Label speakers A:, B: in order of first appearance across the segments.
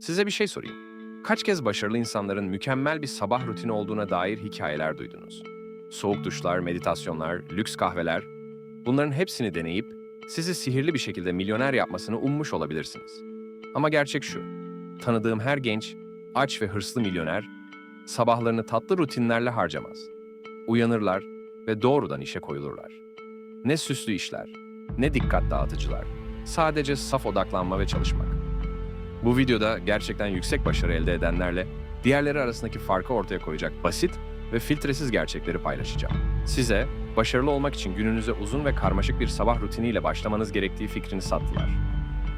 A: Size bir şey sorayım. Kaç kez başarılı insanların mükemmel bir sabah rutini olduğuna dair hikayeler duydunuz? Soğuk duşlar, meditasyonlar, lüks kahveler. Bunların hepsini deneyip sizi sihirli bir şekilde milyoner yapmasını ummuş olabilirsiniz. Ama gerçek şu. Tanıdığım her genç, aç ve hırslı milyoner sabahlarını tatlı rutinlerle harcamaz. Uyanırlar ve doğrudan işe koyulurlar. Ne süslü işler, ne dikkat dağıtıcılar. Sadece saf odaklanma ve çalışmak. Bu videoda gerçekten yüksek başarı elde edenlerle diğerleri arasındaki farkı ortaya koyacak basit ve filtresiz gerçekleri paylaşacağım. Size başarılı olmak için gününüze uzun ve karmaşık bir sabah rutiniyle başlamanız gerektiği fikrini sattılar.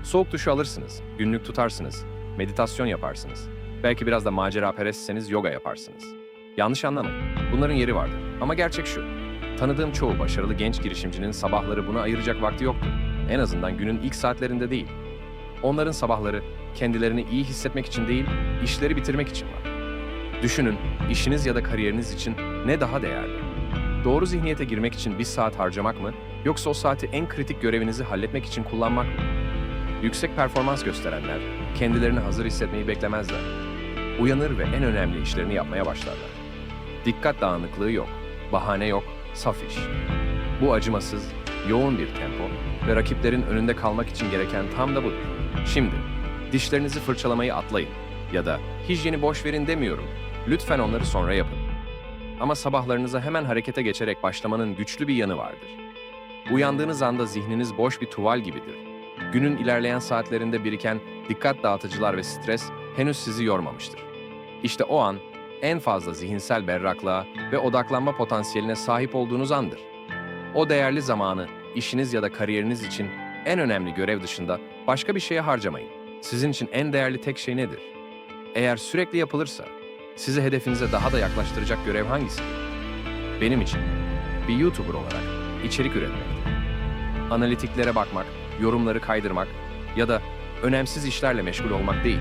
A: Soğuk duşu alırsınız, günlük tutarsınız, meditasyon yaparsınız. Belki biraz da macera perestseniz yoga yaparsınız. Yanlış anlamayın. Bunların yeri vardır. Ama gerçek şu. Tanıdığım çoğu başarılı genç girişimcinin sabahları buna ayıracak vakti yoktur. En azından günün ilk saatlerinde değil. Onların sabahları kendilerini iyi hissetmek için değil, işleri bitirmek için var. Düşünün, işiniz ya da kariyeriniz için ne daha değerli? Doğru zihniyete girmek için bir saat harcamak mı, yoksa o saati en kritik görevinizi halletmek için kullanmak mı? Yüksek performans gösterenler, kendilerini hazır hissetmeyi beklemezler. Uyanır ve en önemli işlerini yapmaya başlarlar. Dikkat dağınıklığı yok, bahane yok, saf iş. Bu acımasız, yoğun bir tempo ve rakiplerin önünde kalmak için gereken tam da budur. Şimdi, dişlerinizi fırçalamayı atlayın ya da hijyeni boş verin demiyorum. Lütfen onları sonra yapın. Ama sabahlarınıza hemen harekete geçerek başlamanın güçlü bir yanı vardır. Uyandığınız anda zihniniz boş bir tuval gibidir. Günün ilerleyen saatlerinde biriken dikkat dağıtıcılar ve stres henüz sizi yormamıştır. İşte o an en fazla zihinsel berraklığa ve odaklanma potansiyeline sahip olduğunuz andır. O değerli zamanı işiniz ya da kariyeriniz için en önemli görev dışında başka bir şeye harcamayın. Sizin için en değerli tek şey nedir? Eğer sürekli yapılırsa, sizi hedefinize daha da yaklaştıracak görev hangisidir? Benim için bir YouTuber olarak içerik üretmektir. Analitiklere bakmak, yorumları kaydırmak ya da önemsiz işlerle meşgul olmak değil.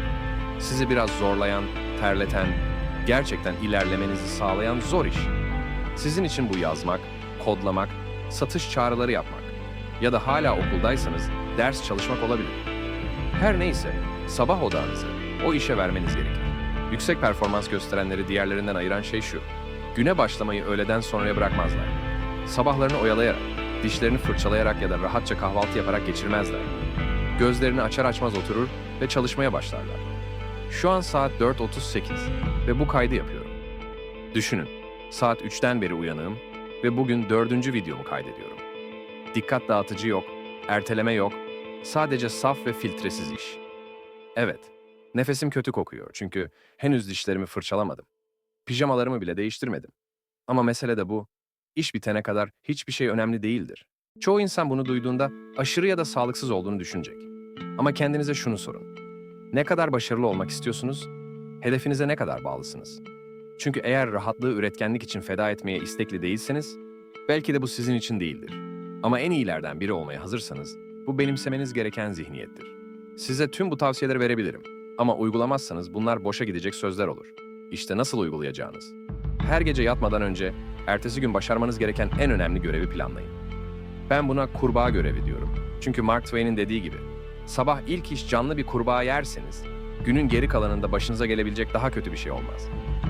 A: Sizi biraz zorlayan, terleten, gerçekten ilerlemenizi sağlayan zor iş. Sizin için bu yazmak, kodlamak, satış çağrıları yapmak ya da hala okuldaysanız ders çalışmak olabilir. Her neyse, sabah odağınızı o işe vermeniz gerekir. Yüksek performans gösterenleri diğerlerinden ayıran şey şu. Güne başlamayı öğleden sonraya bırakmazlar. Sabahlarını oyalayarak, dişlerini fırçalayarak ya da rahatça kahvaltı yaparak geçirmezler. Gözlerini açar açmaz oturur ve çalışmaya başlarlar. Şu an saat 4.38 ve bu kaydı yapıyorum. Düşünün, saat 3'ten beri uyanığım ve bugün dördüncü videomu kaydediyorum. Dikkat dağıtıcı yok, erteleme yok, sadece saf ve filtresiz iş. Evet, nefesim kötü kokuyor çünkü henüz dişlerimi fırçalamadım. Pijamalarımı bile değiştirmedim. Ama mesele de bu. İş bitene kadar hiçbir şey önemli değildir. Çoğu insan bunu duyduğunda aşırı ya da sağlıksız olduğunu düşünecek. Ama kendinize şunu sorun. Ne kadar başarılı olmak istiyorsunuz? Hedefinize ne kadar bağlısınız? Çünkü eğer rahatlığı üretkenlik için feda etmeye istekli değilseniz, belki de bu sizin için değildir. Ama en iyilerden biri olmaya hazırsanız, bu benimsemeniz gereken zihniyettir. Size tüm bu tavsiyeleri verebilirim. Ama uygulamazsanız bunlar boşa gidecek sözler olur. İşte nasıl uygulayacağınız. Her gece yatmadan önce, ertesi gün başarmanız gereken en önemli görevi planlayın. Ben buna kurbağa görevi diyorum. Çünkü Mark Twain'in dediği gibi, sabah ilk iş canlı bir kurbağa yerseniz, günün geri kalanında başınıza gelebilecek daha kötü bir şey olmaz.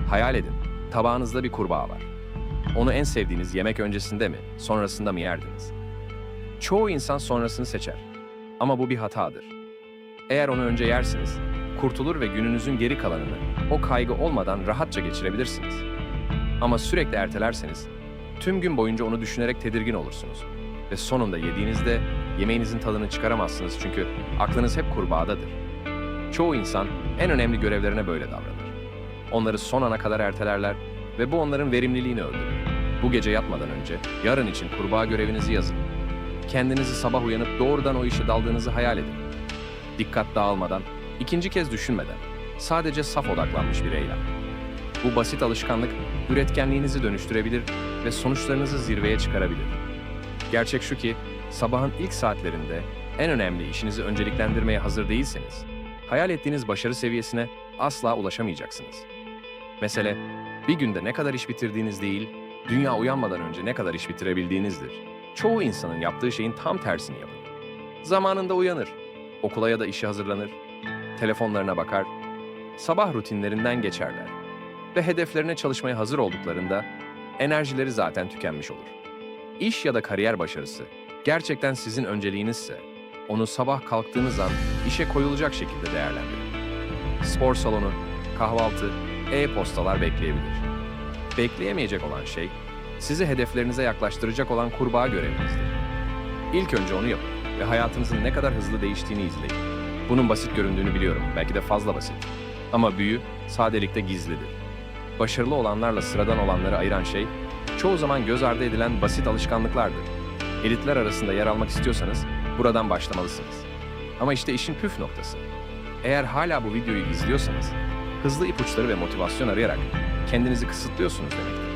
A: Hayal edin, tabağınızda bir kurbağa var. Onu en sevdiğiniz yemek öncesinde mi, sonrasında mı yerdiniz? Çoğu insan sonrasını seçer. Ama bu bir hatadır. Eğer onu önce yersiniz, kurtulur ve gününüzün geri kalanını o kaygı olmadan rahatça geçirebilirsiniz. Ama sürekli ertelerseniz, tüm gün boyunca onu düşünerek tedirgin olursunuz. Ve sonunda yediğinizde yemeğinizin tadını çıkaramazsınız çünkü aklınız hep kurbağadadır. Çoğu insan en önemli görevlerine böyle davranır. Onları son ana kadar ertelerler ve bu onların verimliliğini öldürür. Bu gece yatmadan önce yarın için kurbağa görevinizi yazın. Kendinizi sabah uyanıp doğrudan o işe daldığınızı hayal edin. Dikkat dağılmadan, ikinci kez düşünmeden, sadece saf odaklanmış bir eylem. Bu basit alışkanlık üretkenliğinizi dönüştürebilir ve sonuçlarınızı zirveye çıkarabilir. Gerçek şu ki, sabahın ilk saatlerinde en önemli işinizi önceliklendirmeye hazır değilseniz, hayal ettiğiniz başarı seviyesine asla ulaşamayacaksınız. Mesele, bir günde ne kadar iş bitirdiğiniz değil, dünya uyanmadan önce ne kadar iş bitirebildiğinizdir. Çoğu insanın yaptığı şeyin tam tersini yapın. Zamanında uyanır, okula ya da işe hazırlanır, telefonlarına bakar sabah rutinlerinden geçerler ve hedeflerine çalışmaya hazır olduklarında enerjileri zaten tükenmiş olur. İş ya da kariyer başarısı gerçekten sizin önceliğinizse onu sabah kalktığınız an işe koyulacak şekilde değerlendirin. Spor salonu, kahvaltı, e-postalar bekleyebilir. Bekleyemeyecek olan şey sizi hedeflerinize yaklaştıracak olan kurbağa görevinizdir. İlk önce onu yapın ve hayatınızın ne kadar hızlı değiştiğini izleyin. Bunun basit göründüğünü biliyorum, belki de fazla basit. Ama büyü sadelikte gizlidir. Başarılı olanlarla sıradan olanları ayıran şey, çoğu zaman göz ardı edilen basit alışkanlıklardır. Elitler arasında yer almak istiyorsanız buradan başlamalısınız. Ama işte işin püf noktası. Eğer hala bu videoyu izliyorsanız, hızlı ipuçları ve motivasyon arayarak kendinizi kısıtlıyorsunuz demektir.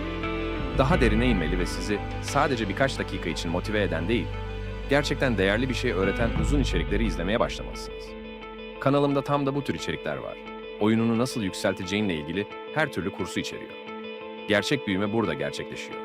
A: Daha derine inmeli ve sizi sadece birkaç dakika için motive eden değil, gerçekten değerli bir şey öğreten uzun içerikleri izlemeye başlamalısınız. Kanalımda tam da bu tür içerikler var. Oyununu nasıl yükselteceğinle ilgili her türlü kursu içeriyor. Gerçek büyüme burada gerçekleşiyor.